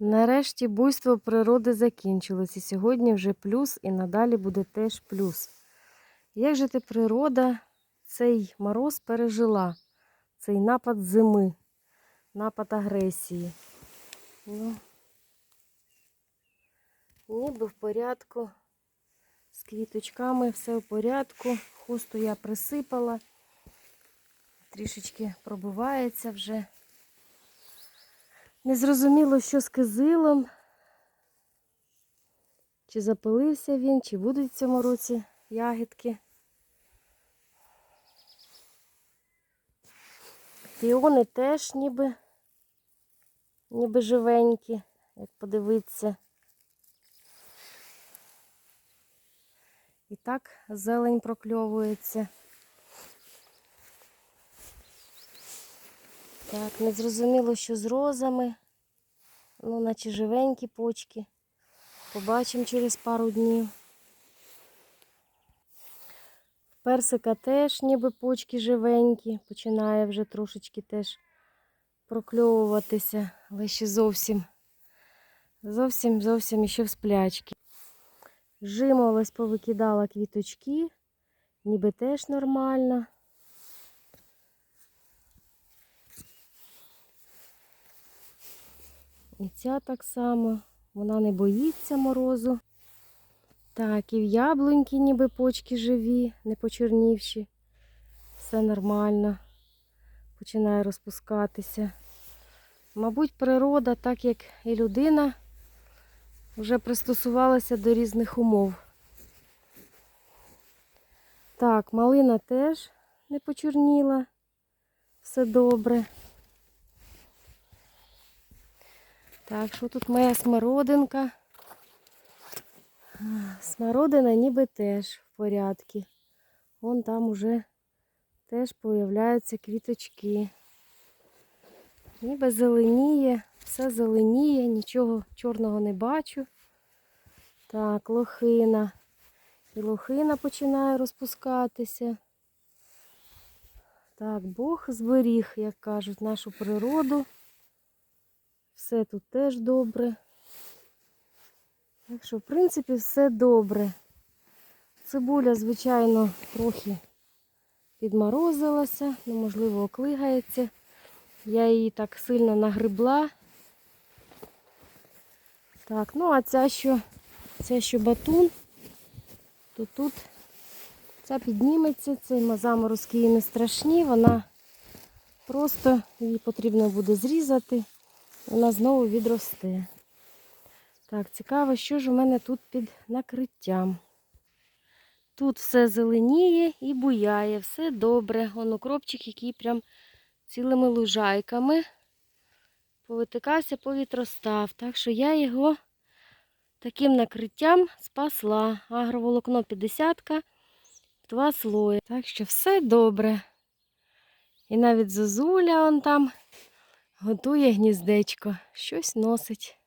Нарешті буйство природи закінчилось, і сьогодні вже плюс, і надалі буде теж плюс. Як же ти природа цей мороз пережила, цей напад зими, напад агресії? Ну, ніби в порядку, з квіточками все в порядку. Хусту я присипала, трішечки пробивається вже. Незрозуміло, що з кизилом. Чи запилився він, чи будуть в цьому році ягідки. Піони теж ніби, ніби живенькі, як подивитися. І так зелень прокльовується. Так, не зрозуміло, що з розами. Ну, наче живенькі почки. Побачимо через пару днів. Персика теж ніби почки живенькі. Починає вже трошечки теж прокльовуватися, але ще зовсім, зовсім, зовсім ще в сплячки. Жимолось повикидала квіточки, ніби теж нормально. І ця так само, вона не боїться морозу. Так, і в яблуньки ніби почки живі, не почернівші. Все нормально. Починає розпускатися. Мабуть, природа, так як і людина, вже пристосувалася до різних умов. Так, малина теж не почорніла. Все добре. Так, що тут моя смородинка? Смородина ніби теж в порядку. Вон там уже теж появляються квіточки. Ніби зеленіє, все зеленіє, нічого чорного не бачу. Так, лохина. І лохина починає розпускатися. Так, Бог зберіг, як кажуть, нашу природу. Все тут теж добре. Так що, в принципі, все добре. Цибуля, звичайно, трохи підморозилася, неможливо оклигається. Я її так сильно нагребла. Так, ну а ця що, ця що батун, то тут ця підніметься, цей заморозки їй не страшні, вона просто її потрібно буде зрізати вона знову відросте. Так, цікаво, що ж у мене тут під накриттям. Тут все зеленіє і буяє, все добре. Вон укропчик, який прям цілими лужайками повитикався, повітростав. Так що я його таким накриттям спасла. Агроволокно 50 два слої. Так що все добре. І навіть зозуля он там готує гніздечко, щось носить.